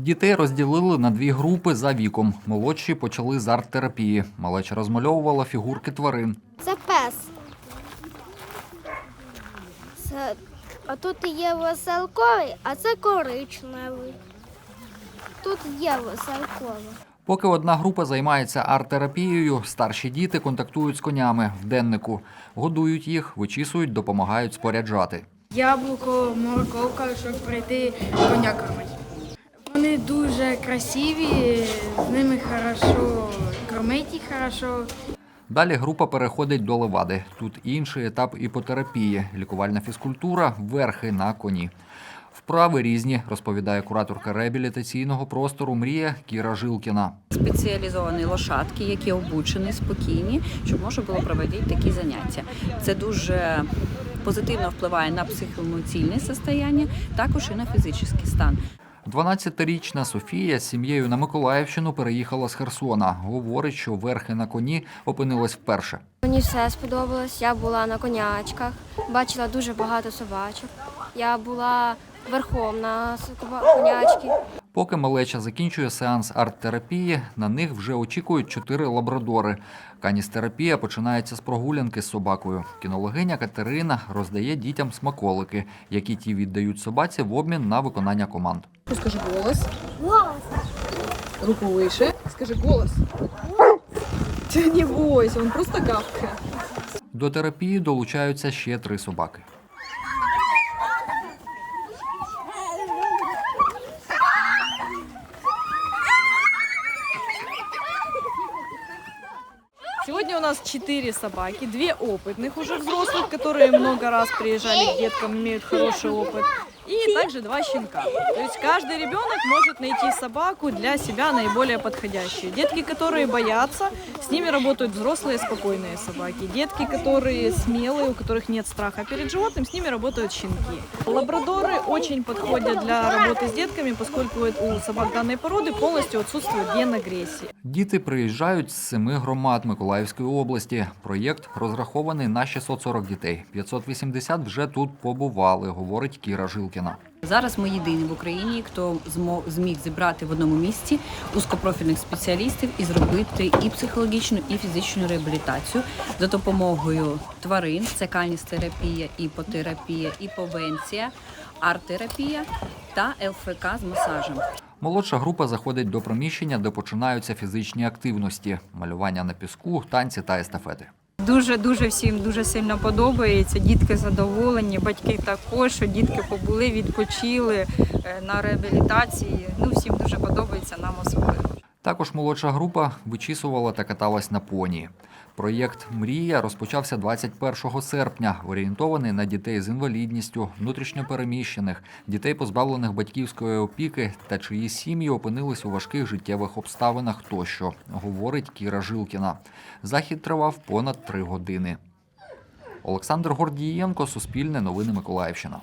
Дітей розділили на дві групи за віком. Молодші почали з арт-терапії. Малеча розмальовувала фігурки тварин. Це пес. Це... А тут є веселковий, а це коричневий. Тут є веселковий. Поки одна група займається арт-терапією, старші діти контактують з конями в деннику, годують їх, вичісують, допомагають споряджати. Яблуко, морковка, щоб прийти коня кормити. Вони дуже красиві, з ними хорошо кормити їх хорошо. Далі група переходить до левади. Тут інший етап іпотерапії, лікувальна фізкультура, верхи на коні. Вправи різні, розповідає кураторка реабілітаційного простору Мрія Кіра Жилкіна. спеціалізовані лошадки, які обучені, спокійні, щоб можна було проводити такі заняття. Це дуже позитивно впливає на психоемоційне состояння, також і на фізичний стан. 12-річна Софія з сім'єю на Миколаївщину переїхала з Херсона. Говорить, що верхи на коні опинилась вперше. Мені все сподобалось. Я була на конячках, бачила дуже багато собачок. Я була верхом на конячки. Поки малеча закінчує сеанс арт-терапії, на них вже очікують чотири лабрадори. Каністерапія починається з прогулянки з собакою. Кінологиня Катерина роздає дітям смаколики, які ті віддають собаці в обмін на виконання команд. Скажи голос. Руку выше. Скажи голос. Ты не бойся, он просто гавкает. До терапії долучаються ще три собаки. Сегодня у нас четыре собаки, две опытных уже взрослых, которые много раз приезжали к деткам, имеют хороший опыт. И также два щенка. То есть каждый ребенок может найти собаку для себя наиболее подходящую. Детки, которые боятся, с ними работают взрослые спокойные собаки. Детки, которые смелые, у которых нет страха перед животным, с ними работают щенки. Лабрадоры очень подходят для работы с детками, поскольку у собак данной породы полностью отсутствует ген агрессии. Діти приїжджають з семи громад Миколаївської області. Проєкт розрахований на 640 дітей. 580 вже тут побували, говорить Кіра Жилкіна. Зараз ми єдині в Україні, хто зміг зібрати в одному місці узкопрофільних спеціалістів і зробити і психологічну, і фізичну реабілітацію за допомогою тварин. Це каністерапія, іпотерапія, іповенція, арт-терапія та ЛФК з масажем. Молодша група заходить до приміщення, де починаються фізичні активності: малювання на піску, танці та естафети. Дуже дуже всім дуже сильно подобається. Дітки задоволені, батьки також. що Дітки побули, відпочили е, на реабілітації. Ну всім дуже подобається, нам. Також молодша група вичісувала та каталась на поні. Проєкт Мрія розпочався 21 серпня, орієнтований на дітей з інвалідністю, внутрішньопереміщених, дітей, позбавлених батьківської опіки та чиї сім'ї опинились у важких життєвих обставинах тощо, говорить Кіра Жилкіна. Захід тривав понад три години. Олександр Гордієнко, Суспільне новини Миколаївщина.